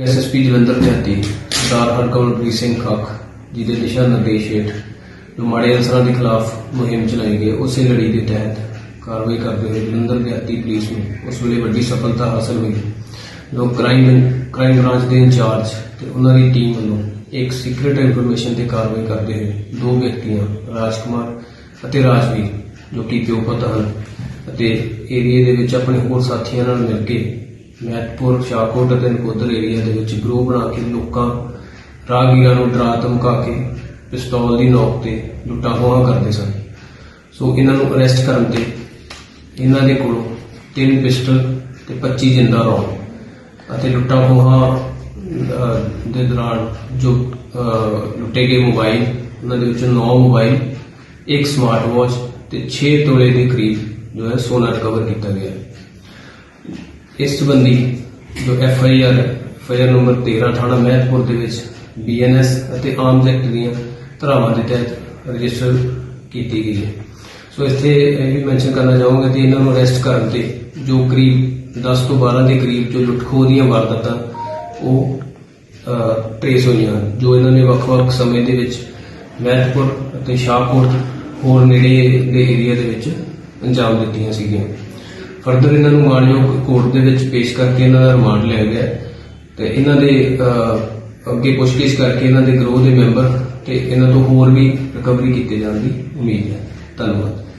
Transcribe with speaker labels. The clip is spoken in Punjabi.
Speaker 1: ਐਸਐਸਪੀ ਜਲੰਧਰ ਦਿਹਾਤੀ ਸਰਦਾਰ ਹਰਕਮਲਪ੍ਰੀਤ ਸਿੰਘ ਖੱਖ ਜੀ ਦੇ ਦਿਸ਼ਾ ਨਿਰਦੇਸ਼ ਹੇਠ ਜੋ ਮਾੜੇ ਅਨਸਰਾਂ ਦੇ ਖਿਲਾਫ ਮੁਹਿੰਮ ਚਲਾਈ ਗਈ, ਉਸੇ ਲੜੀ ਦੇ ਤਹਿਤ ਕਾਰਵਾਈ ਕਰਦੇ ਹੋਏ ਜਲੰਧਰ ਦਿਹਾਤੀ ਪੁਲਿਸ ਨੂੰ ਉਸ ਵੇਲੇ ਵੱਡੀ ਸਫਲਤਾ ਹਾਸਲ ਹੋਈ। ਜੋ ਕ੍ਰਾਈਮ ਕ੍ਰਾਈਮ ਬ੍ਰਾਂਚ ਦੇ ਇੰਚਾਰਜ ਤੇ ਉਹਨਾਂ ਦੀ ਟੀਮ ਵੱਲੋਂ ਇੱਕ ਸੀਕ੍ਰੀਟ ਇਨਫੋਰਮੇਸ਼ਨ ਤੇ ਕਾਰਵਾਈ ਕਰਦੇ ਹੋਏ ਦੋ ਵਿਅਕਤੀਆਂ, ਰਾਜਕੁਮਾਰ ਅਤੇ ਰਾਜਵੀਰ, ਜੋ ਕਿ ਪਿਓ ਪੁੱਤ ਹਨ, ਅਤੇ ਏਰੀਏ ਦੇ ਵਿੱਚ ਆਪਣੇ ਹੋਰ ਸਾਥੀਆਂ ਨਾਲ ਮਿਲ ਕੇ ਮਹਿਤਪੁਰ ਸ਼ਾਹਕੋਟ ਅਤੇ ਨਕੋਦਰ ਏਰੀਆ ਦੇ ਵਿੱਚ ਗਰੋਹ ਬਣਾ ਕੇ ਲੋਕਾਂ ਰਾਹਗੀਰਾਂ ਨੂੰ ਡਰਾ ਧਮਕਾ ਕੇ ਪਿਸਤੌਲ ਦੀ ਨੋਕ ਤੇ ਲੁੱਟਾਂ ਖੋਹਾਂ ਕਰਦੇ ਸਨ। ਸੋ ਇਹਨਾਂ ਨੂੰ ਅਰੈਸਟ ਕਰਨ ਤੇ ਇਹਨਾਂ ਦੇ ਕੋਲੋਂ ਤਿੰਨ ਪਿਸਟਲ ਤੇ 25 ਜਿੰਦਾ ਰੌਂਡ ਅਤੇ ਲੁੱਟਾਂ ਖੋਹਾਂ ਦੇ ਦੌਰਾਨ ਜੋ ਲੁੱਟੇ ਗਏ ਮੋਬਾਈਲ, ਉਹਨਾਂ ਦੇ ਵਿੱਚੋਂ 9 ਮੋਬਾਈਲ, ਇੱਕ ਸਮਾਰਟ ਵਾਚ ਤੇ 6 ਤੋਲੇ ਦੇ ਕਰੀਬ ਜੋ ਹੈ ਸੋਨਾ ਰਿਕਵਰ ਕੀਤਾ ਗਿਆ। ਇਸ ਸੰਬੰਧੀ ਜੋ F I R fire number 13 ਥਾਣਾ ਮਹਿਤਪੁਰ ਦੇ ਵਿੱਚ ਬੀਐਨਐਸ ਅਤੇ ਆਮ ਐਕਟ ਦੀਆਂ ਧਾਰਾਵਾਂ ਦੇ ਤਹਿਤ ਰਜਿਸਟਰ ਕੀਤੀ ਗਈ ਹੈ। ਸੋ ਇੱਥੇ ਇਹ ਵੀ ਮੈਂਸ਼ਨ ਕਰਨਾ ਚਾਹੂੰਗਾ ਕਿ ਇਹਨਾਂ ਨੂੰ ਅਰੈਸਟ ਕਰਨ ਤੇ ਜੋ ਕਰੀਬ 10 ਤੋਂ 12 ਦੇ ਕਰੀਬ ਜੋ ਲੁੱਟਖੋ ਦੀਆਂ ਵਾਰਦਾਤਾਂ ਉਹ ਟ੍ਰੇਸ ਹੋਈਆਂ ਹਨ, ਜੋ ਇਹਨਾਂ ਨੇ ਵੱਖ-ਵੱਖ ਸਮੇਂ ਦੇ ਵਿੱਚ ਮਹਿਤਪੁਰ ਅਤੇ ਸ਼ਾਹਕੋਟ ਹੋਰ ਨੇੜੇ ਦੇ ਏਰੀਆ ਦੇ ਵਿੱਚ ਅੰਜਾਮ ਦਿੱਤੀਆਂ ਸੀਗੀਆਂ। ਫਰਦਰ ਇਹਨਾਂ ਨੂੰ ਮਾਨਯੋਗ ਕੋਰਟ ਦੇ ਵਿੱਚ ਪੇਸ਼ ਕਰਕੇ ਇਹਨਾਂ ਦਾ ਰਿਮਾਂਡ ਲਿਆ ਗਿਆ ਤੇ ਇਹਨਾਂ ਦੇ ਅਹ, ਅੱਗੇ ਪੁੱਛਗਿੱਛ ਕਰਕੇ ਇਹਨਾਂ ਦੇ ਗਰੋਹ ਦੇ ਮੈਂਬਰ ਤੇ ਇਹਨਾਂ ਤੋਂ ਹੋਰ ਵੀ ਰਿਕਵਰੀ ਕੀਤੇ ਜਾਣ ਦੀ ਉਮੀਦ ਹੈ। ਧੰਨਵਾਦ।